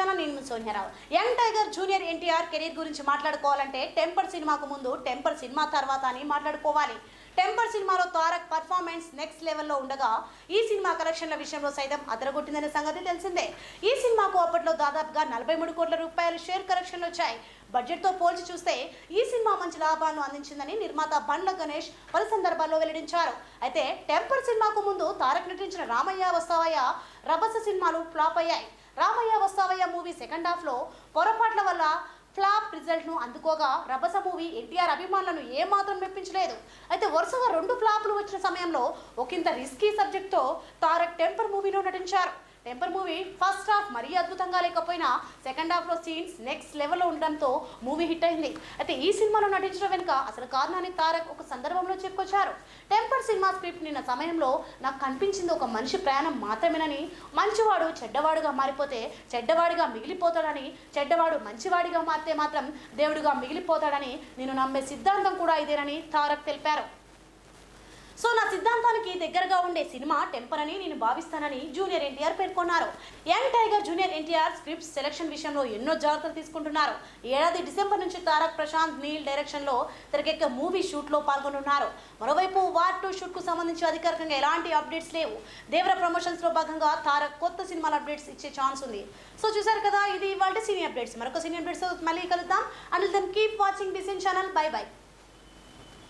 Narasimharao young tiger junior NTR career గురించి మాట్లాడుకోవాలంటే temper సినిమాకు ముందు టెంపర్ సినిమా తర్వాత అని మాట్లాడుకోవాలి. టెంపర్ సినిమాలో తారక్ పర్ఫార్మెన్స్ నెక్స్ట్ లెవెల్లో ఉండగా ఈ సినిమా కలెక్షన్ల విషయంలో సైతం అదరగొట్టిందనే సంగతి తెలిసిందే. ఈ సినిమాకు అప్పట్లో దాదాపుగా నలభై మూడు కోట్ల రూపాయలు షేర్ కలెక్షన్లు వచ్చాయి. బడ్జెట్తో పోల్చి చూస్తే ఈ సినిమా మంచి లాభాలను అందించిందని నిర్మాత బండ్ల గణేష్ పలు సందర్భాల్లో వెల్లడించారు. అయితే టెంపర్ సినిమాకు ముందు తారక్ నటించిన రామయ్య వస్తావయ్య రభస సినిమాలు ఫ్లాప్ అయ్యాయి. రామయ్య మూవీ సెకండ్ హాఫ్లో పొరపాట్ల వల్ల ఫ్లాప్ రిజల్ట్ను అందుకోగా రభస మూవీ ఎన్టీఆర్ అభిమానులను ఏమాత్రం మెప్పించలేదు. అయితే వరుసగా రెండు ఫ్లాప్లు వచ్చిన సమయంలో ఒకంత రిస్కీ సబ్జెక్ట్తో తారక్ టెంపర్ మూవీలో నటించారు. టెంపర్ మూవీ ఫస్ట్ హాఫ్ మరీ అద్భుతంగా లేకపోయినా సెకండ్ హాఫ్లో సీన్స్ నెక్స్ట్ లెవెల్లో ఉండడంతో మూవీ హిట్ అయింది. అయితే ఈ సినిమాలో నటించడం వెనుక అసలు కారణాన్ని తారక్ ఒక సందర్భంలో చెప్పుకొచ్చారు. టెంపర్ సినిమా స్క్రిప్ట్ నిన్న సమయంలో నాకు కనిపించింది ఒక మనిషి ప్రయాణం మాత్రమేనని. మంచివాడు చెడ్డవాడుగా మారిపోతే చెడ్డవాడిగా మిగిలిపోతాడని చెడ్డవాడు మంచివాడిగా మారితే మాత్రం దేవుడిగా మిగిలిపోతాడని నేను నమ్మే సిద్ధాంతం కూడా ఇదేనని తారక్ తెలిపారు. సో నా సిద్ధాంతానికి దగ్గరగా ఉండే సినిమా టెంపర్ అని నేను భావిస్తానని జూనియర్ ఎన్టీఆర్ పేర్కొన్నారు. Young tiger junior NTR script selection విషయంలో ఎన్నో జాగ్రత్తలు తీసుకుంటున్నారు. ఏడాది డిసెంబర్ నుంచి తారక్ ప్రశాంత్ నీల్ డైరెక్షన్లో తెరకెక్క మూవీ షూట్లో పాల్గొనున్నారు. మరోవైపు వార్ టూ షూట్కు సంబంధించి అధికారికంగా ఎలాంటి అప్డేట్స్ లేవు. దేవర ప్రమోషన్స్లో భాగంగా తారక్ కొత్త సినిమాల అప్డేట్స్ ఇచ్చే ఛాన్స్ ఉంది. సో చూసారు కదా ఇది ఇవాళ సినీ అప్డేట్స్. మరొక సినీ అప్డేట్స్ మళ్ళీ కలుద్దాం. And then keep watching డిసిన్ channel bye bye